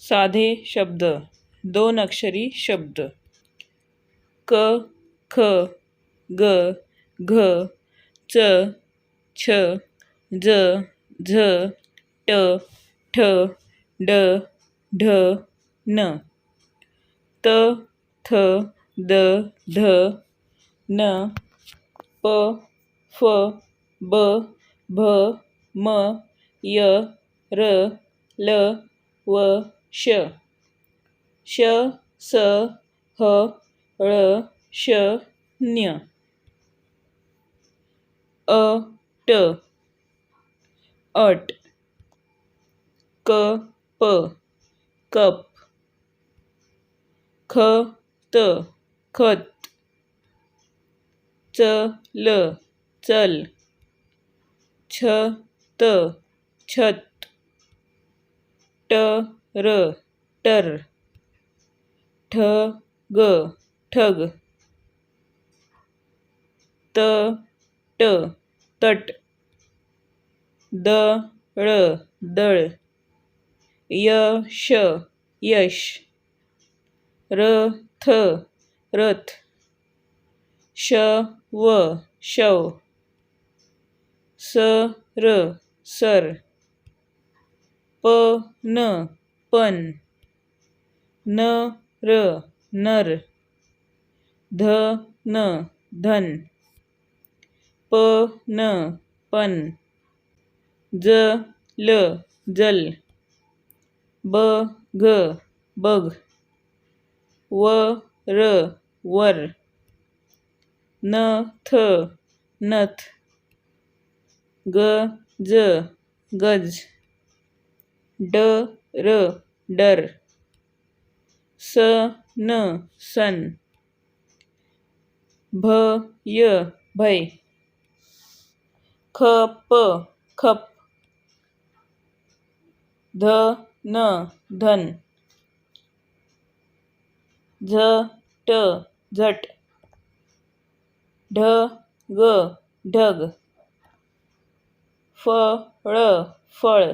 साधे शब्द दोन अक्षरी शब्द. क ख ग घ च छ ज झ ट ठ ड ढ न. त थ द ध न. प फ ब भ म य र ल व श. श स ह ळ श न्य अ ट. अट. क प. कप. ख त. खत. च ल. चल. छ त. छत. ट र टर ठ ग ठग त ट तट द ळ दळ य श यश र थ रथ श व शव स र सर प न पण न र नर ध न धन प न पण ज ल जल ब घ बघ व र वर न थ नथ ग ज गज ड र डर स न सन भ य भय ख प खप ध न धन झ ट झट ढ ग ढग फ ळ फळ